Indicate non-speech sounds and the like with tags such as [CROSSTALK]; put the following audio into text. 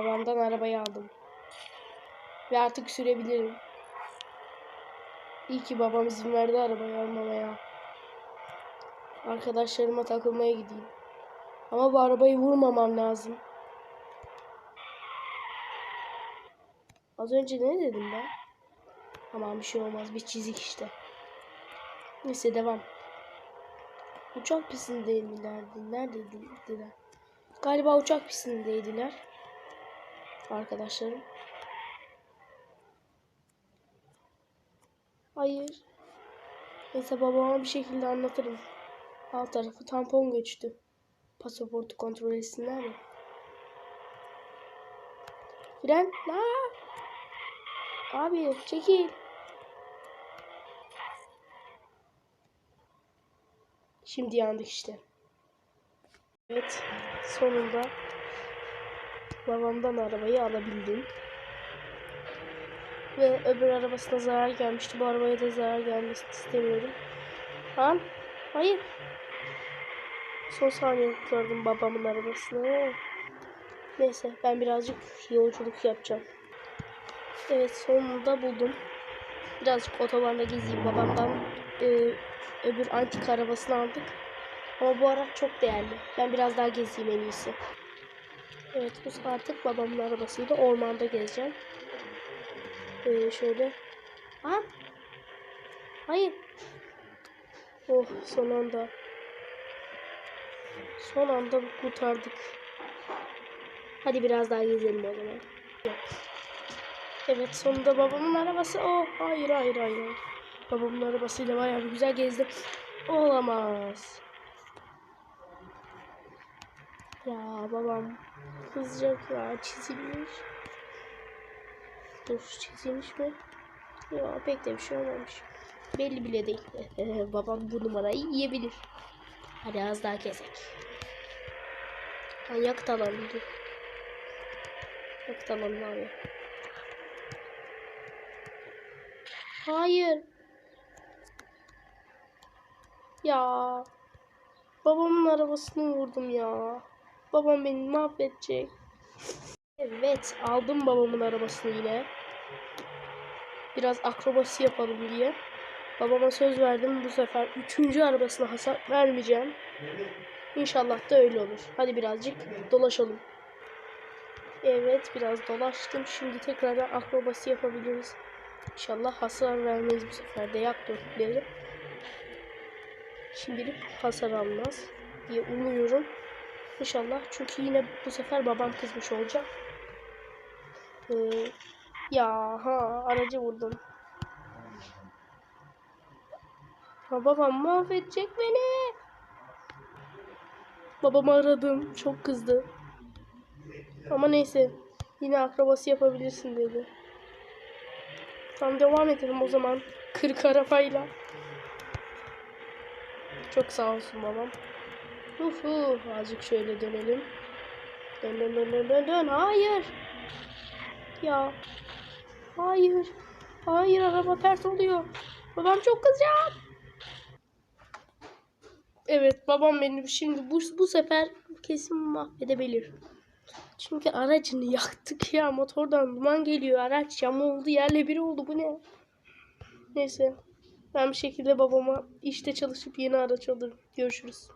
Babamdan arabayı aldım. Ve artık sürebilirim. İyi ki babam izin verdi arabayı almamaya. Arkadaşlarıma takılmaya gideyim. Ama bu arabayı vurmamam lazım. Az önce ne dedim ben? Aman bir şey olmaz. Bir çizik işte. Neyse devam. Uçak pistindeydilerdi. Neredeydiler? Galiba uçak pistindeydiler. Arkadaşlarım. Hayır. Neyse babama bir şekilde anlatırım. Alt tarafı tampon göçtü. Pasaportu kontrol etsinler mi? Fren. La. Abi çekil. Şimdi yandık işte. Evet. Sonunda babamdan arabayı alabildim. Ve öbür arabasına zarar gelmişti. Bu arabaya da zarar gelmesini istemiyorum. Lan. Hayır. Son saniye kurtardım babamın arabasını. Neyse ben birazcık yolculuk yapacağım. Evet sonunda buldum. Birazcık otobanda gezeyim. Babamdan e, öbür antik arabasını aldık. Ama bu araç çok değerli. Ben biraz daha gezeyim en iyisi. Evet bu artık babamın arabasıyla ormanda gezeceğim. Ee, şöyle. Lan. Hayır. Oh son anda. Son anda kurtardık. Hadi biraz daha gezelim o zaman. Evet sonunda babamın arabası. Oh hayır hayır hayır. Babamın arabasıyla bayağı bir güzel gezdim. Olamaz. Ya babam kızacak ya çizilmiş. Dur çizilmiş mi? Ya pek de bir şey olmamış. Belli bile değil. [LAUGHS] babam bu numarayı yiyebilir. Hadi az daha kesek. Alalım dur. Yakıt alalım abi. Hayır. Ya. Babamın arabasını vurdum ya. Babam beni mahvedecek. Evet aldım babamın arabasını yine. Biraz akrobasi yapalım diye. Babama söz verdim bu sefer üçüncü arabasına hasar vermeyeceğim. İnşallah da öyle olur. Hadi birazcık dolaşalım. Evet biraz dolaştım. Şimdi tekrardan akrobasi yapabiliriz. İnşallah hasar vermeyiz bu sefer de yak dörtleri. Şimdilik hasar almaz diye umuyorum. İnşallah çünkü yine bu sefer babam kızmış olacak. Ee, ya ha aracı vurdum. Babam mahvedecek beni. Babamı aradım. Çok kızdı. Ama neyse. Yine akrobası yapabilirsin dedi. Tamam devam edelim o zaman. Kırk arabayla. Çok sağ olsun babam. Uhu, azıcık şöyle dönelim. Dön dön dön dön dön dön. Hayır. Ya. Hayır. Hayır araba ters oluyor. Babam çok kızacak. Evet babam beni şimdi bu, bu sefer kesin mahvedebilir. Çünkü aracını yaktık ya motordan duman geliyor. Araç yama oldu yerle bir oldu bu ne? Neyse ben bir şekilde babama işte çalışıp yeni araç alırım. Görüşürüz.